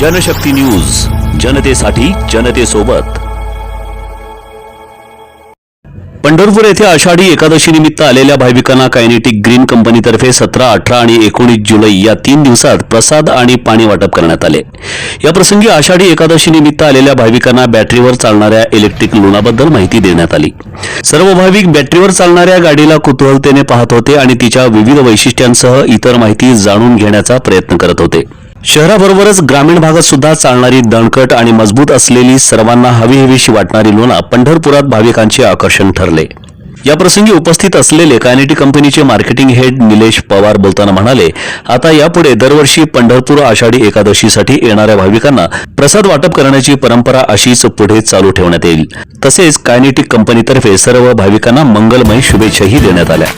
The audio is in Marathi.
जनशक्ती न्यूज जनतेसाठी जनतेसोबत. पंढरपूर येथे आषाढी एकादशी निमित्त आलेल्या भाविकांना कायनेटिक ग्रीन कंपनीतर्फे सतरा अठरा आणि एकोणीस जुलै या तीन दिवसात प्रसाद आणि पाणी वाटप करण्यात आले. या प्रसंगी आषाढी एकादशी निमित्त आलेल्या भाविकांना बॅटरीवर चालणाऱ्या इलेक्ट्रिक लोणाबद्दल माहिती देण्यात आली. सर्व भाविक बॅटरीवर चालणाऱ्या गाडीला कुतूहलतेने पाहत होते आणि तिच्या विविध वैशिष्ट्यांसह इतर माहिती जाणून घेण्याचा प्रयत्न करत होते. शहराबरोबरच ग्रामीण भागात सुद्धा चालणारी दणकट आणि मजबूत असलेली सर्वांना हवी हवीशी वाटणारी लोणा पंढरपुरात भाविकांचे आकर्षण ठरले. या प्रसंगी उपस्थित असलेले कायनेटी कंपनीचे मार्केटिंग हेड निलेश पवार बोलताना म्हणाले आता यापुढे दरवर्षी पंढरपूर आषाढी एकादशीसाठी येणाऱ्या भाविकांना प्रसाद वाटप करण्याची परंपरा अशीच पुढे चालू ठेवण्यात येईल. तसेच कायनेटिक कंपनीतर्फे सर्व भाविकांना मंगलमय शुभेच्छाही देण्यात आल्या.